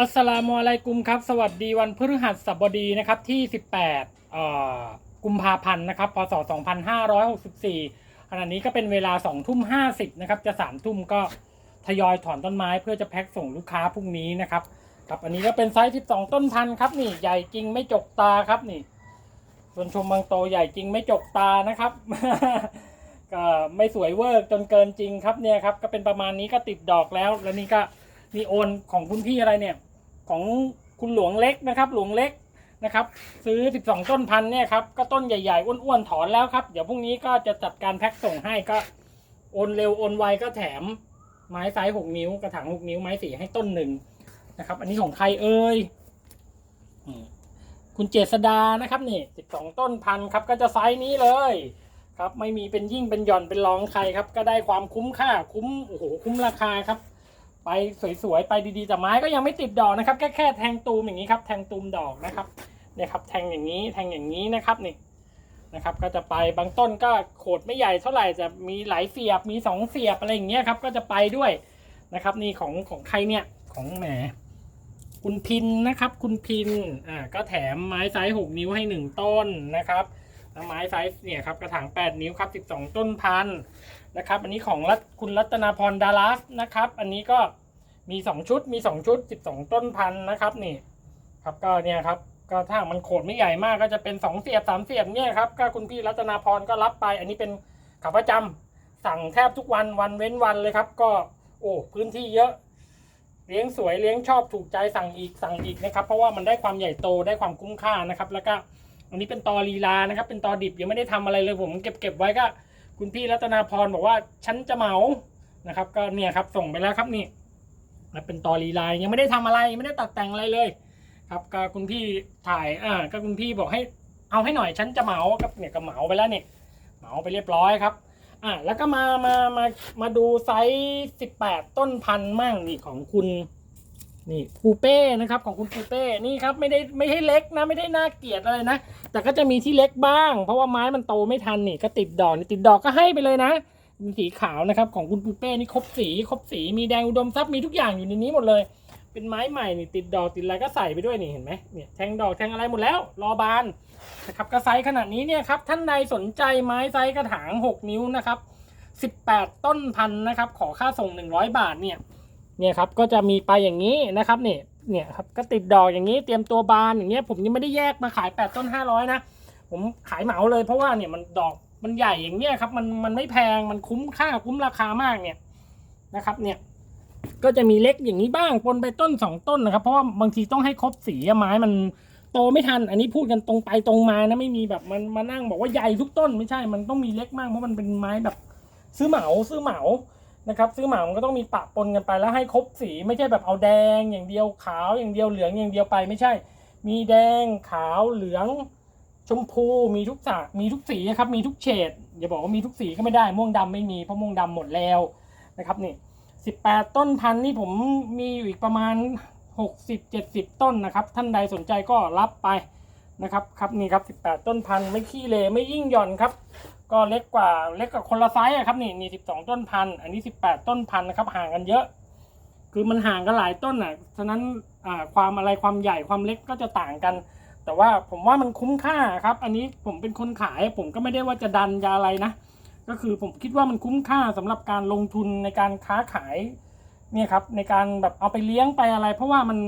อัสลามุอะลัยกุมครับ สวัสดีวันพฤหัสบดีนะครับที่ 18เอ่อกุมภาพันธ์นะครับพศ 2564ขณะนี้ก็เป็นเวลา2ทุ่ม50นะครับจะ3ทุ่มก็ทยอยถอนต้นไม้เพื่อจะแพ็คส่งลูกค้าพรุ่งนี้นะครับครับอันนี้ก็เป็นไซส์ 12 ต้นพันธุ์ครับนี่ใหญ่จริงไม่จกตาครับนี่ ส่วนชมบางโตใหญ่จริงไม่จกตานะครับก็ไม่สวยเวอร์จนเกินจริงครับเนี่ยครับก็เป็นประมาณนี้ก็ติดดอกแล้วแล้วนี่ก็นี่โอนของคุณพี่อะไรเนี่ย ของคุณหลวงเล็กนะครับ หลวงเล็กนะครับ ซื้อ 12 ต้นพันธุ์เนี่ยครับก็ต้นใหญ่ๆอ้วนๆถอนแล้วครับ เดี๋ยวพรุ่งนี้ก็จะจัดการแพ็คส่งให้ก็โอนเร็วโอนไวก็แถมไม้ไซส์6นิ้วกระถาง6นิ้วไม้สีให้ต้นหนึ่งนะครับ อันนี้ของใครเอ่ยคุณเจษดานะครับนี่ 12 ต้นพันธุ์ครับก็จะไซส์นี้เลยครับไม่มีเป็นยิ่งเป็นหย่อนเป็นรองใครครับ ก็ได้ความคุ้มค่าคุ้มโอ้โหคุ้มราคาครับ ไปสวยๆไปดีๆแต่ไม้ก็ยังไม่ติดดอกนะครับแค่แค่แทงตูมอย่างนี้ครับแทงตูมดอกนะครับเนี่ยครับแทงอย่างนี้แทงอย่างนี้นะครับนี่นะครับ ก็จะไปบางต้นก็โขดไม่ใหญ่เท่าไหร่จะมีหลายเสียบมีสองเสียบอะไรอย่างเงี้ยครับก็จะไปด้วยนะครับ นี่ของของใครเนี่ยของแหมคุณพินนะครับ คุณพินอ่าก็แถมไม้ไซส์หกนิ้วให้หนึ่งต้นนะครับแล้วไม้ไซส์เนี่ยครับกระถางแปดนิ้วครับสิบสองต้นพันนะครับ อันนี้ของรัตคุณรัตนาพรดารัสนะครับ อันนี้ก็ มี2ชุดมี2ชุด12ต้นพันธุ์นะครับนี่ครับก็เนี่ยครับก็ถ้ามันโขดไม่ใหญ่มากก็จะเป็น2เสียบ3เสียบเนี่ยครับก็คุณพี่รัตนาพรก็รับไป อันนี้เป็นขาประจำสั่งแทบทุกวันวันเว้นวันเลยครับ ก็โอ้พื้นที่เยอะเลี้ยงสวยเลี้ยงชอบถูกใจสั่งอีกสั่งอีกนะครับ เพราะว่ามันได้ความใหญ่โตได้ความคุ้มค่านะครับ แล้วก็อันนี้เป็นตอลีลานะครับ เป็นตอดิบยังไม่ได้ทำอะไรเลยผมเก็บเก็บไว้ก็ คุณพี่รัตนาพรบอกว่าฉันจะเหมานะครับ ก็เนี่ยครับส่งไปแล้วครับนี่ นะเป็นตอรีไลน์ยังไม่ได้ทำอะไรไม่ได้ตัดแต่งอะไรเลย ครับก็คุณพี่ถ่ายอ่าก็คุณพี่บอกให้เอาให้หน่อยฉันจะเหมาครับเนี่ยก็เหมาไปแล้วเนี่ยเหมาไปเรียบร้อยครับอ่าแล้วก็มามามามาดูไซส์สิบแปดต้นพันธุ์มั่งนี่ของคุณนี่ปูเป้นะครับของคุณปูเป้นี่ครับไม่ได้ไม่ให้เล็กนะไม่ได้น่าเกลียดอะไรนะ แต่ก็จะมีที่เล็กบ้าง เพราะว่าไม้มันโตไม่ทันนี่ก็ติดดอกนี่ติดดอกก็ให้ไปเลยนะ เป็นสีขาวนะครับ ของคุณปูเป้นี่ครบสีครบสีมีแดงอุดมทรัพย์มีทุกอย่างอยู่ในนี้หมดเลย เป็นไม้ใหม่นี่ติดดอกติดอะไรก็ใส่ไปด้วยนี่เห็นไหมเนี่ยแทงดอกแทงอะไรหมดแล้วรอบานนะครับก็ไซขนาดนี้เนี่ยครับท่านใดสนใจไม้ไซกระถาง 6 นิ้วนะครับ18 ต้นพันนะครับ ขอค่าส่ง 100 บาทเนี่ยเนี่ยครับก็จะมีไปอย่างนี้นะครับเนี่ยเนี่ยครับก็ติดดอกอย่างนี้เตรียมตัวบานอย่างเงี้ยผมยังไม่ได้แยกมาขาย 8 ต้น 500 นะ ผมขายเหมาเลยเพราะว่าเนี่ยมันดอก มันใหญ่อย่างเงี้ยครับ มันมันไม่แพงมันคุ้มค่าคุ้มราคามากเนี่ยนะครับ เนี่ย ก็จะมีเล็กอย่างนี้บ้างปนไปต้น2ต้นนะครับ เพราะว่าบางทีต้องให้ครบสีไม้มันโตไม่ทัน อันนี้พูดกันตรงไปตรงมานะไม่มีแบบมันมานั่งบอกว่าใหญ่ทุกต้นไม่ใช่ มันต้องมีเล็กมากเพราะมันเป็นไม้แบบ ซื้อเหมาซื้อเหมานะครับ ซื้อเหมามันก็ต้องมีปะปนกันไปแล้วให้ครบสีไม่ใช่แบบเอาแดงอย่างเดียวขาวอย่างเดียวเหลืองอย่างเดียวไปไม่ใช่ มีแดงขาวเหลือง ชมพูมีทุกสามีทุกสีนะครับมีทุกเฉดอย่าบอกว่ามีทุกสีก็ไม่ได้ม่วงดำไม่มีเพราะม่วงดำหมดแล้วนะครับนี่สิบแปดต้นพันธุ์นี่ผมมีอยู่อีกประมาณหกสิบเจ็ดสิบต้นนะครับ ท่านใดสนใจก็รับไปนะครับครับนี่ครับสิบแปดต้นพันธุ์ไม่ขี้เลไม่ยิ่งหย่อนครับ ก็เล็กกว่าเล็กกว่าคนละไซส์ครับนี่นี่สิบสองต้นพันธุ์อันนี้สิบแปดต้นพันธุ์นะครับห่างกันเยอะ คือมันห่างกันหลายต้นอะฉะนั้นความอะไรความใหญ่ความเล็กก็จะต่างกัน แต่ว่าผมว่ามันคุ้มค่าครับ อันนี้ผมเป็นคนขาย ผมก็ไม่ได้ว่าจะดันยาอะไรนะ ก็คือผมคิดว่ามันคุ้มค่าสำหรับการลงทุนในการค้าขายเนี่ยครับในการแบบเอาไปเลี้ยงไปอะไร เพราะว่ามัน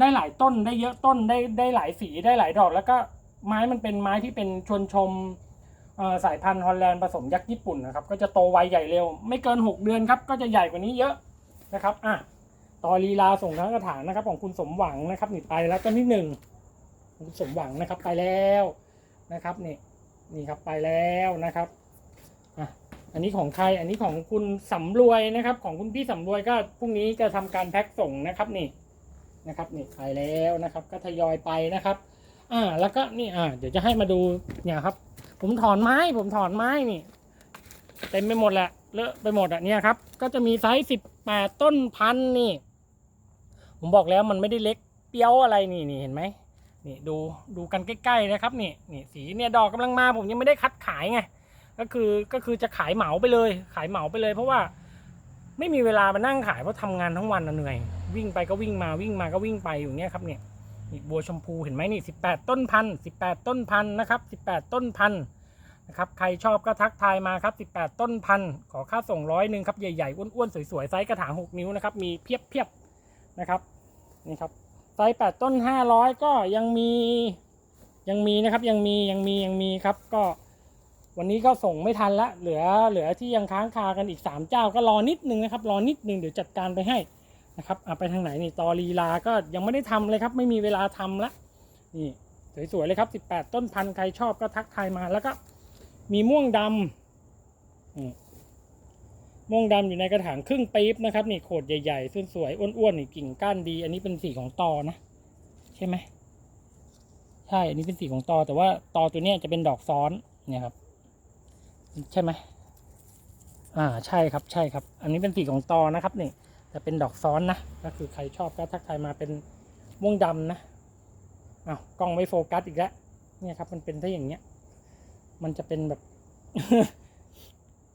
ได้หลายต้นได้เยอะต้นได้ได้หลายสีได้หลายดอก แล้วก็ไม้มันเป็นไม้ที่เป็นชวนชมสายพันธุ์ฮอลแลนด์ผสมยักษ์ญี่ปุ่นนะครับ ก็จะโตไวใหญ่เร็ว ไม่เกิน 6 เดือนครับ ก็จะใหญ่กว่านี้เยอะนะครับอะต่อลีลาส่งทั้งกระถางนะครับ ของคุณสมหวังนะครับหนีไปแล้วต้นที่หนึ่ง สมหวังนะครับไปแล้วนะครับนี่นี่ครับไปแล้วนะครับอะอันนี้ของใครอันนี้ของคุณสำรวยนะครับ ของคุณพี่สำรวยก็พรุ่งนี้จะทำการแพ็คส่งนะครับนี่นะครับนี่ไปแล้วนะครับ ก็ทยอยไปนะครับ อ่าแล้วก็นี่อ่าเดี๋ยวจะให้มาดูเนี่ยครับ ผมถอนไม้ ผมถอนไม้นี่เต็มไปหมดแหละเลอะไปหมดอะเนี่ยครับ ก็จะมีไซส์สิบแปดต้นพันธุ์นี่ ผมบอกแล้วมันไม่ได้เล็กเปี้ยวอะไรนี่นี่เห็นไหม นี่ดูดูกันใกล้ๆนะครับนี่นี่สีเนี่ยดอกกำลังมาผมยังไม่ได้คัดขายไงก็คือก็คือจะขายเหมาไปเลย ขายเหมาไปเลย เพราะว่าไม่มีเวลามานั่งขายเพราะทำงานทั้งวันเหนื่อย วิ่งไปก็วิ่งมาวิ่งมาก็วิ่งไปอยู่เนี้ยครับเนี่ยนี่บัวชมพูเห็นไหมนี่สิบแปดต้นพันสิบแปดต้นพันนะครับสิบแปดต้นพันนะครับใครชอบก็ทักทายมาครับสิบแปดต้นพันขอค่าส่งร้อยหนึ่งครับใหญ่ๆอ้วนๆสวยๆไซส์กระถางหกนิ้วนะครับมีเพียบๆนะครับนี่ครับ ไซส์แปดต้นห้าร้อยก็ยังมียังมีนะครับยังมียังมียังมีครับก็วันนี้ก็ส่งไม่ทันละเหลือเหลือที่ยังค้างคากันอีก 3 เจ้าก็รอนิดนึงนะครับ รอนิดนึงเดี๋ยวจัดการไปให้นะครับเอาไปทางไหนนี่ตอลีลาก็ยังไม่ได้ทำเลยครับ ไม่มีเวลาทำละนี่สวยๆเลยครับ 18 ต้นพันธุ์ใครชอบก็ทักทายมาแล้วก็มีม่วงดำนี่ ม่วงดำอยู่ในกระถางครึ่งปี๊บนะครับนี่โขดใหญ่ๆสวยๆอ้วนๆนี่กิ่งก้านดี อันนี้เป็นสีของตอนะ ใช่ไหมใช่อันนี้เป็นสีของตอแต่ว่าตอตัวเนี้ยจะเป็นดอกซ้อนเนี่ยครับ ใช่ไหมอ่าใช่ครับใช่ครับ อันนี้เป็นสีของตอนะครับนี่แต่เป็นดอกซ้อนนะก็คือใครชอบก็ทักทายมาเป็นม่วงดำนะอ้าวกล้องไม่โฟกัสอีกแล้วเนี่ยครับ มันเป็นถ้าอย่างเงี้ย มันจะเป็นแบบ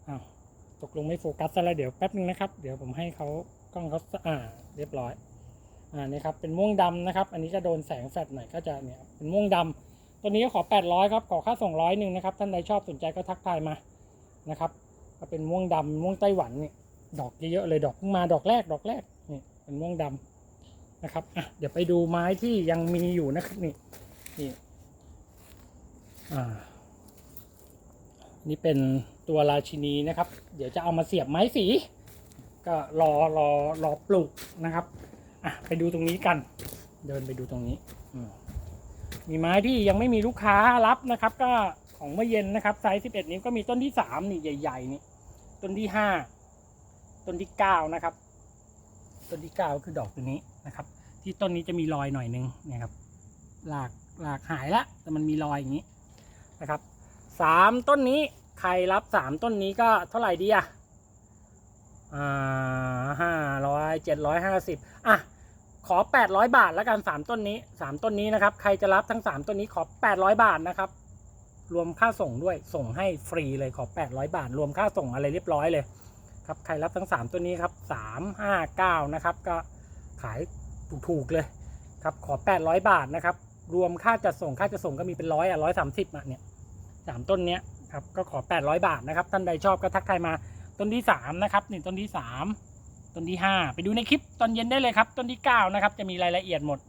อ้าว ตกลงไม่โฟกัสซะแล้วเดี๋ยวแป๊บนึงนะครับ เดี๋ยวผมให้เขากล้องเขาอ่า เรียบร้อย อ่านี่ครับเป็นม่วงดำนะครับ อันนี้จะโดนแสงแฟลชหน่อยก็จะเนี่ยเป็นม่วงดำตัวนี้ก็ขอ 800ครับขอค่าส่งร้อยหนึ่งนะครับท่านใดชอบสนใจก็ทักทายมานะครับก็เป็นม่วงดำม่วงไต้หวันนี่ดอกเยอะๆเลยดอกเพิ่งมาดอกแรกดอกแรกนี่เป็นม่วงดำนะครับอะเดี๋ยวไปดูไม้ที่ยังมีอยู่นะครับนี่นี่อ่า นี่เป็นตัวราชินีนะครับ เดี๋ยวจะเอามาเสียบไม้สี ก็รอรอรอปลูกนะครับอะไปดูตรงนี้กัน เดินไปดูตรงนี้มีไม้ที่ยังไม่มีลูกค้ารับนะครับ ก็ของเมื่อเย็นนะครับไซส์ 11 นิ้วก็มีต้นที่สามนี่ใหญ่ ๆ นี่ ต้นที่ห้าต้นที่เก้านะครับ ต้นที่เก้าคือดอกตัวนี้นะครับ ที่ต้นนี้จะมีรอยหน่อยนึงเนี่ยครับหลากหลากหายละแต่มันมีรอยอย่างนี้นะครับ สามต้นนี้ใครรับสามต้นนี้ก็เท่าไหร่ดีอะอ่าห้าร้อยเจ็ดร้อยห้าสิบอะขอ800บาทแล้วกัน3ต้นนี้3ต้นนี้นะครับใครจะรับทั้ง3ต้นนี้ขอ800บาทนะครับ รวมค่าส่งด้วยส่งให้ฟรีเลยขอ800บาท รวมค่าส่งอะไรเรียบร้อยเลยครับใครรับทั้ง3ต้นนี้ครับ3 5 9นะครับก็ขายถูกๆเลยครับขอ800บาทนะครับรวมค่าจัดส่งค่าจัดส่งก็มีเป็นร้อยอะร้อยสามสิบอะเนี่ย สามต้นเนี้ยครับก็ขอ 800 บาทนะครับท่านใดชอบก็ทักทายมาต้นที่ 3 นะครับนี่ต้นที่ 3 ต้นที่ 5 ไปดูในคลิปตอนเย็นได้เลยครับ ต้นที่ 9 นะครับ จะมีรายละเอียดหมด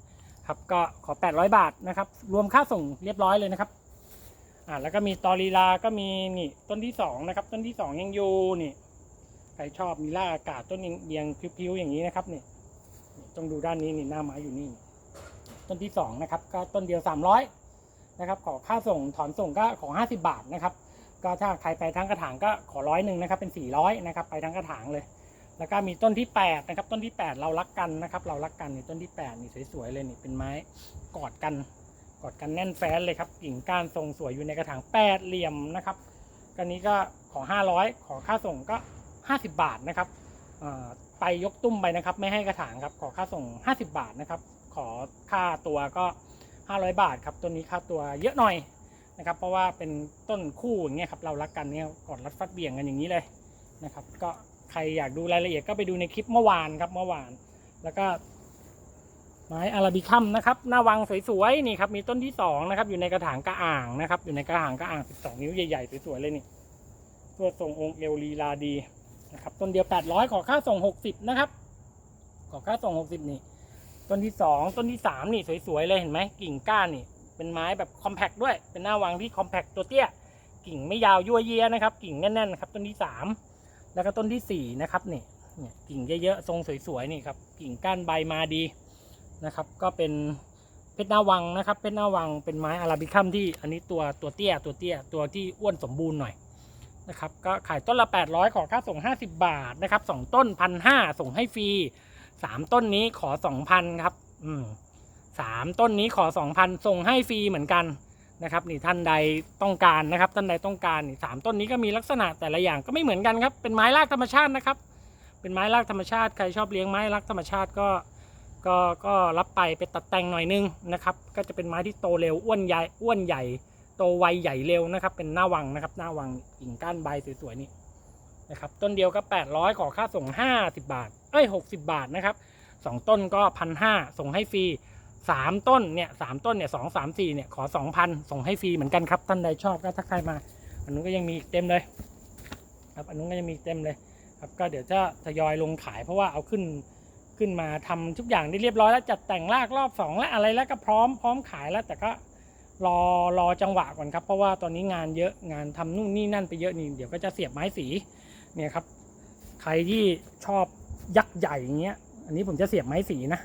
ครับก็ขอ 800 บาทนะครับ รวมค่าส่งเรียบร้อยเลยนะครับอ่าแล้วก็มีตอรีลาก็มีนี่ต้นที่ 2 นะครับ ต้นที่ 2 ยังอยู่นี่ใครชอบมีล่าอากาศต้นเอียงพิ้วๆอย่างนี้นะครับนี่นี่ต้องดูด้านนี้นี่หน้าไม้อยู่นี่ ต้นที่ 2 นะครับ ก็ต้นเดียว 300 นะครับ ขอค่าส่งถอนส่งก็ขอ50 บาทนะครับ ก็ถ้าใครไปทั้งกระถางก็ขอร้อยหนึ่งนะครับเป็น 400นะครับไปทั้งกระถางเลย แล้วก็มีต้นที่8นะครับต้นที่ 8 เรารักกันนะครับ เรารักกันนี่ต้นที่8นี่สวยๆเลยนี่เป็นไม้กอดกันกอดกันแน่นแฟ้นเลยครับกิ่งก้านทรงสวยอยู่ในกระถางแปดเหลี่ยมนะครับกันนี้ก็ขอ 500 ขอค่าส่งก็ 50 บาทนะครับไปยกตุ้มไปนะครับ ไม่ให้กระถางครับ ขอค่าส่ง 50 บาทนะครับ ขอค่าตัวก็ 500 บาทครับต้นนี้ค่าตัวเยอะหน่อยนะครับ เพราะว่าเป็นต้นคู่อย่างเงี้ยครับเรารักกันเนี่ยกอดรัดฟัดเบี่ยงกันอย่างนี้เลยนะครับก็ใครอยากดูรายละเอียดก็ไปดูในคลิปเมื่อวานครับเมื่อวาน แล้วก็ไม้อาราบิคัมนะครับหน้าวังสวยๆนี่ครับมีต้นที่สองนะครับอยู่ในกระถางกระอ่างนะครับ อยู่ในกระถางกระอ่าง 12 นิ้วใหญ่ๆสวยๆเลยนี่ตัวทรงองค์เอวลีลาดีนะครับต้นเดียว 800 ขอค่าส่ง 60 นะครับ ขอค่าส่ง 60 นี่ ต้นที่สองต้นที่สามนี่สวยๆเลยเห็นไหมกิ่งก้านนี่ เป็นไม้แบบคอมแพคด้วย เป็นหน้าวังที่คอมแพคตัวเตี้ย กิ่งไม่ยาวยั่วเยียนะครับ กิ่งแน่นๆนะครับ ต้นที่สามแล้วก็ต้นที่สี่นะครับนี่เนี่ยกิ่งเยอะๆทรงสวยๆนี่ครับ กิ่งก้านใบมาดีนะครับ ก็เป็นเพชรหน้าวังนะครับ เพชรหน้าวังเป็นไม้อาราบิคัมที่อันนี้ตัวตัวเตี้ยตัวเตี้ยตัวที่อ้วนสมบูรณ์หน่อยนะครับก็ขายต้นละ 800 ขอค่าส่ง 50 บาทนะครับสองต้นพันห้าส่งให้ฟรี สามต้นนี้ขอ2,000ครับ อืมสามต้นนี้ขอ2,000ส่งให้ฟรีเหมือนกันนะครับ นี่ท่านใดต้องการนะครับ ท่านใดต้องการนี่สามต้นนี้ก็มีลักษณะแต่ละอย่างก็ไม่เหมือนกันครับ เป็นไม้รากธรรมชาตินะครับ เป็นไม้รากธรรมชาติใครชอบเลี้ยงไม้รากธรรมชาติก็ก็ก็รับไปไปตัดแต่งหน่อยนึงนะครับ ก็จะเป็นไม้ที่โตเร็วอ้วนใหญ่อ้วนใหญ่ โตไวใหญ่เร็วนะครับ เป็นหน้าวังนะครับ หน้าวังกิ่งก้านใบสวยๆนี่ นะครับต้นเดียวก็ 800 ขอค่าส่ง 50 บาท เอ้ย 60 บาทนะครับสองต้นก็พันห้าส่งให้ฟรีสามต้นเนี่ยสามต้นเนี่ยสองสามสี่เนี่ยขอสองพันส่งให้ฟรีเหมือนกันครับ ท่านใดชอบก็ทักทายมา อันนู้นก็ยังมีเต็มเลยครับอันนู้นก็ยังมีเต็มเลยครับก็เดี๋ยวจะทยอยลงขายเพราะว่าเอาขึ้นขึ้นมาทำทุกอย่างได้เรียบร้อยแล้วจัดแต่งรากรอบสองและอะไรแล้วก็พร้อมพร้อมขายแล้วแต่ก็รอรอจังหวะก่อนครับ เพราะว่าตอนนี้งานเยอะงานทำนู่นนี่นั่นไปเยอะนี่เดี๋ยวก็จะเสียบไม้สี เนี่ยครับ ใครที่ชอบยักษ์ใหญ่อย่างเงี้ย อันนี้ผมจะเสียบไม้สีนะ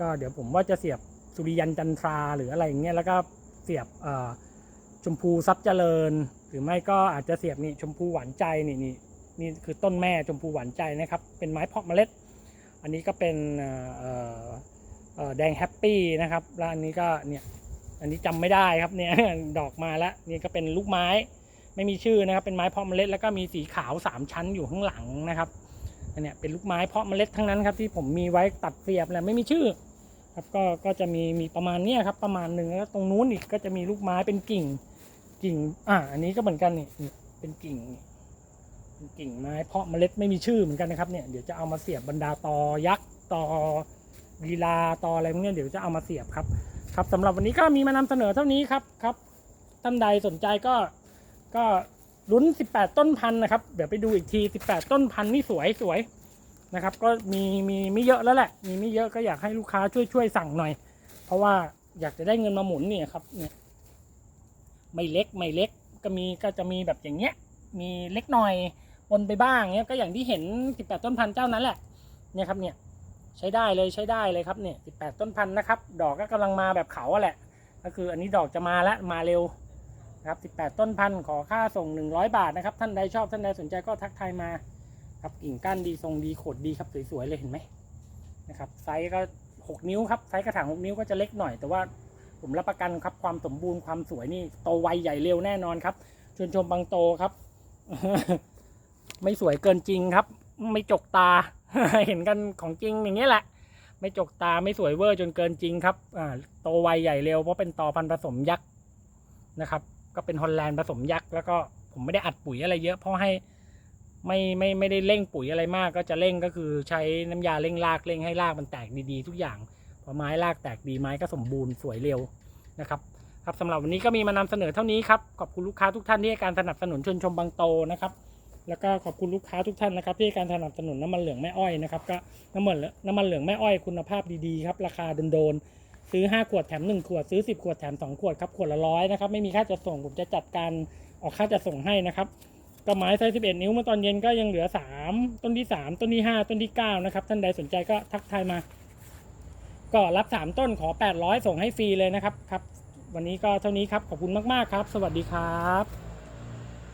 ก็เดี๋ยวผมว่าจะเสียบสุริยันจันทราหรืออะไรอย่างเงี้ยแล้วก็เสียบชมพูทรัพย์เจริญ หรือไม่ก็อาจจะเสียบนี่ชมพูหวานใจนี่นี่นี่คือต้นแม่ชมพูหวานใจนะครับ เป็นไม้เพาะเมล็ด อันนี้ก็เป็นแดงแฮปปี้นะครับแล้วอันนี้ก็เนี่ยอันนี้จำไม่ได้ครับเนี่ยดอกมาแล้วนี่ก็เป็นลูกไม้ ไม่มีชื่อนะครับ เป็นไม้เพาะเมล็ดแล้วก็มีสีขาวสามชั้นอยู่ข้างหลังนะครับอันเนี้ยเป็นลูกไม้เพาะเมล็ดทั้งนั้นครับที่ผมมีไว้ตัดเสียบแหละไม่มีชื่อครับก็ก็จะมีมีประมาณเนี้ยครับประมาณหนึ่งแล้วตรงนู้นอีกก็จะมีลูกไม้เป็นกิ่งกิ่งอ่าอันนี้ก็เหมือนกันนี่เป็นกิ่งเป็นกิ่งไม้เพาะเมล็ดไม่มีชื่อเหมือนกันนะครับเนี่ยเดี๋ยวจะเอามาเสียบบรรดาตอยักษ์ตอลีลาตออะไรพวกนี้เดี๋ยวจะเอามาเสียบครับ ครับสำหรับวันนี้ก็มีมานำเสนอเท่านี้ครับครับท่านใดสนใจก็ ก็ลุ้น 18 ต้นพันธุ์นะครับ เดี๋ยวไปดูอีกที 18 ต้นพันธุ์นี่สวยสวยนะครับ ก็มีมีไม่เยอะแล้วแหละ มีไม่เยอะก็อยากให้ลูกค้าช่วยช่วยสั่งหน่อย เพราะว่าอยากจะได้เงินมาหมุนเนี่ยครับเนี่ยไม่เล็กไม่เล็กก็มีก็จะมีแบบอย่างเงี้ย มีเล็กหน่อยปนไปบ้างเงี้ยก็อย่างที่เห็น 18 ต้นพันธุ์เจ้านั้นแหละเนี่ยครับเนี่ยใช้ได้เลยใช้ได้เลยครับเนี่ย 18 ต้นพันธุ์นะครับ ดอกก็กำลังมาแบบเขาอะแหละ ก็คืออันนี้ดอกจะมาแล้วมาเร็ว นะครับ 18 ต้นพันธุ์ขอค่าส่ง 100 บาทนะครับ ท่านใดชอบท่านใดสนใจก็ทักทายมาครับกิ่งก้านดีทรงดีโขดดีครับสวยๆเลยเห็นไหมนะครับไซส์ก็ 6 นิ้วครับไซส์กระถาง 6 นิ้วก็จะเล็กหน่อย แต่ว่าผมรับประกันครับความสมบูรณ์ความสวยนี่โตไวใหญ่เร็วแน่นอนครับชวนชมบางโตครับ ไม่สวยเกินจริงครับ ไม่จกตา เห็นกันของจริงอย่างเงี้ยแหละ ไม่จกตาไม่สวยเวอร์จนเกินจริงครับโตไวใหญ่เร็วเพราะเป็นตอพันผสมยักษ์นะครับ ก็เป็นฮอลแลนด์ผสมยักษ์แล้วก็ผมไม่ได้อัดปุ๋ยอะไรเยอะเพราะให้ไม่ไม่ไม่ได้เร่งปุ๋ยอะไรมาก ก็จะเร่งก็คือใช้น้ำยาเร่งรากเร่งให้รากมันแตกดีๆ ทุกอย่างพอไม้รากแตกดีไม้ก็สมบูรณ์สวยเร็วนะครับครับสำหรับวันนี้ก็มีมานำเสนอเท่านี้ครับขอบคุณลูกค้าทุกท่านที่ให้การสนับสนุนชวนชมบางโตนะครับแล้วก็ขอบคุณลูกค้าทุกท่านนะครับ ที่ให้การสนับสนุนน้ำมันเหลืองแม่อ้อยนะครับก็น้ำมันเหลืองน้ำมันเหลืองแม่อ้อยคุณภาพดีๆครับราคาโดนๆ ซื้อ 5 ขวดแถม 1 ขวด ซื้อ 10 ขวดแถม 2 ขวดครับ ขวดละร้อยนะครับ ไม่มีค่าจัดส่ง ผมจะจัดการออกค่าจัดส่งให้นะครับก็ไม้ไซส์11 นิ้วเมื่อตอนเย็นก็ยังเหลือ 3 ต้นที่ 3 ต้นที่ 5 ต้นที่ 9 นะครับ ท่านใดสนใจก็ทักทายมา ก็รับ 3 ต้นขอ 800 ส่งให้ฟรีเลยนะครับ ครับ วันนี้ก็เท่านี้ครับ ขอบคุณมาก ๆ ครับ สวัสดีครับ